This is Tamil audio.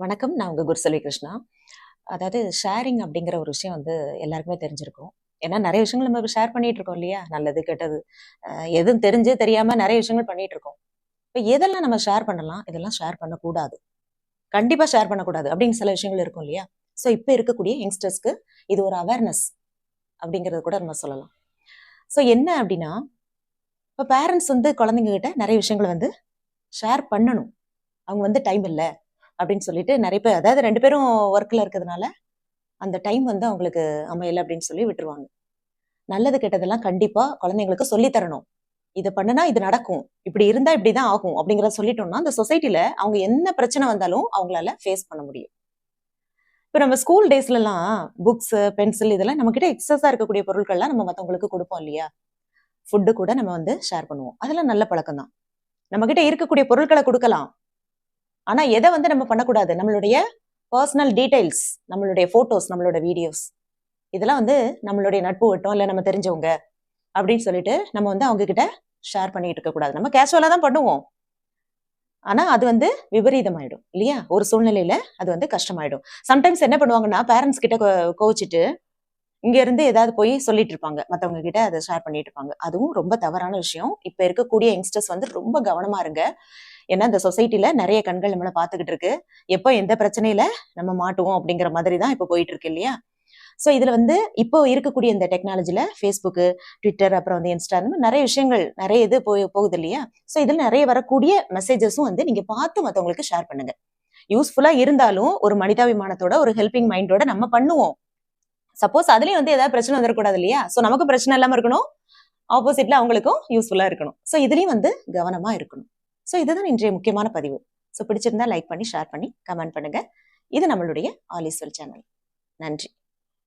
வணக்கம். நான் உங்கள் குருசெல்வி கிருஷ்ணா. அதாவது ஷேரிங் அப்படிங்கிற ஒரு விஷயம் வந்து எல்லாருக்குமே தெரிஞ்சிருக்கும். ஏன்னா நிறைய விஷயங்கள் நம்ம ஷேர் பண்ணிட்டு இருக்கோம் இல்லையா? நல்லது கெட்டது. எதுவும் தெரிஞ்சு தெரியாம நிறைய விஷயங்கள் பண்ணிட்டு இருக்கோம். இப்போ எதெல்லாம் நம்ம ஷேர் பண்ணலாம்? இதெல்லாம் ஷேர் பண்ணக்கூடாது. கண்டிப்பா ஷேர் பண்ணக்கூடாது அப்படின்னு சில விஷயங்கள் இருக்கும் இல்லையா? ஸோ இப்போ இருக்கக்கூடிய யங்ஸ்டர்ஸ்க்கு இது ஒரு அவேர்னஸ் அப்படிங்கிறது கூட நம்ம சொல்லலாம். ஸோ என்ன அப்படின்னா இப்போ பேரண்ட்ஸ் வந்து குழந்தைங்க கிட்ட நிறைய விஷயங்களை வந்து ஷேர் பண்ணணும். அவங்க வந்து டைம் இல்லை. அப்படின்னு சொல்லிட்டு நிறைய பேர் அதாவது ரெண்டு பேரும் ஒர்க்கில் இருக்கிறதுனால அந்த டைம் வந்து அவங்களுக்கு அமையலை அப்படின்னு சொல்லி விட்டுருவாங்க. நல்லது கெட்டதெல்லாம் கண்டிப்பா குழந்தைங்களுக்கு சொல்லித்தரணும் இதை பண்ணுனா இது நடக்கும். இப்படி இருந்தா இப்படிதான் ஆகும் அப்படிங்கிறத சொல்லிட்டோம்னா அந்த சொசைட்டில அவங்க என்ன பிரச்சனை வந்தாலும் அவங்களால ஃபேஸ் பண்ண முடியும். இப்போ நம்ம ஸ்கூல் டேஸ்லலாம் புக்ஸ் பென்சில் இதெல்லாம் நம்ம கிட்ட எக்ஸஸா இருக்கக்கூடிய பொருட்கள்லாம் நம்ம மற்றவங்களுக்கு கொடுப்போம் இல்லையா? ஃபுட்டு கூட நம்ம வந்து ஷேர் பண்ணுவோம். அதெல்லாம் நல்ல பழக்கம் தான் நம்ம கிட்ட இருக்கக்கூடிய பொருட்களை கொடுக்கலாம். ஆனா எதை வந்து நம்ம பண்ணக்கூடாது? நம்மளுடைய பர்சனல் டீடைல்ஸ் நம்மளுடைய போட்டோஸ் நம்மளோட வீடியோஸ் இதெல்லாம் வந்து நம்மளுடைய நட்பு வட்டம் இல்லை நம்ம தெரிஞ்சவங்க அப்படின்னு சொல்லிட்டு நம்ம வந்து அவங்க கிட்ட ஷேர் பண்ணிட்டு இருக்க கூடாது. நம்ம கேஷுவலா தான் பண்ணுவோம். ஆனா அது வந்து விபரீதமாயிடும் இல்லையா? ஒரு சூழ்நிலையில அது வந்து கஷ்டமாயிடும். சம்டைம்ஸ் என்ன பண்ணுவாங்கன்னா பேரண்ட்ஸ் கிட்ட கோ- கோவிச்சிட்டு இங்க இருந்து ஏதாவது போய் சொல்லிட்டு இருப்பாங்க மத்தவங்க கிட்ட அதை ஷேர் பண்ணிட்டு இருப்பாங்க அதுவும் ரொம்ப தவறான விஷயம். இப்ப இருக்கக்கூடிய யங்ஸ்டர்ஸ் வந்து ரொம்ப கவனமா இருங்க. ஏன்னா இந்த சொசைட்டில நிறைய கண்கள் நம்மளை பார்த்துக்கிட்டு இருக்கு எப்போ எந்த பிரச்சனையில நம்ம மாட்டுவோம் அப்படிங்கிற மாதிரி தான் இப்போ போயிட்டு இருக்கு இல்லையா? ஸோ இதுல வந்து இப்போ இருக்கக்கூடிய இந்த டெக்னாலஜில ஃபேஸ்புக்கு ட்விட்டர் அப்புறம் வந்து இன்ஸ்டா அந்த மாதிரி நிறைய விஷயங்கள் நிறைய இது போய் போகுது இல்லையா? ஸோ இதில் நிறைய வரக்கூடிய மெசேஜஸும் வந்து நீங்க பார்த்து மற்றவங்களுக்கு ஷேர் பண்ணுங்க. யூஸ்ஃபுல்லா இருந்தாலும் ஒரு மனிதாபிமானத்தோட ஒரு ஹெல்பிங் மைண்டோட நம்ம பண்ணுவோம். சப்போஸ் அதுலயும் வந்து ஏதாவது பிரச்சனை வந்துடக்கூடாது இல்லையா ஸோ நமக்கு பிரச்சனை இல்லாம இருக்கணும். ஆப்போசிட்ல அவங்களுக்கும் யூஸ்ஃபுல்லா இருக்கணும். ஸோ இதுலயும் வந்து கவனமா இருக்கணும். ஸோ இதுதான் இன்றைய முக்கியமான பதிவு. ஸோ பிடிச்சிருந்தா லைக் பண்ணி ஷேர் பண்ணி கமெண்ட் பண்ணுங்க. இது நம்மளுடைய ஆலிஸ்வல் சேனல் நன்றி.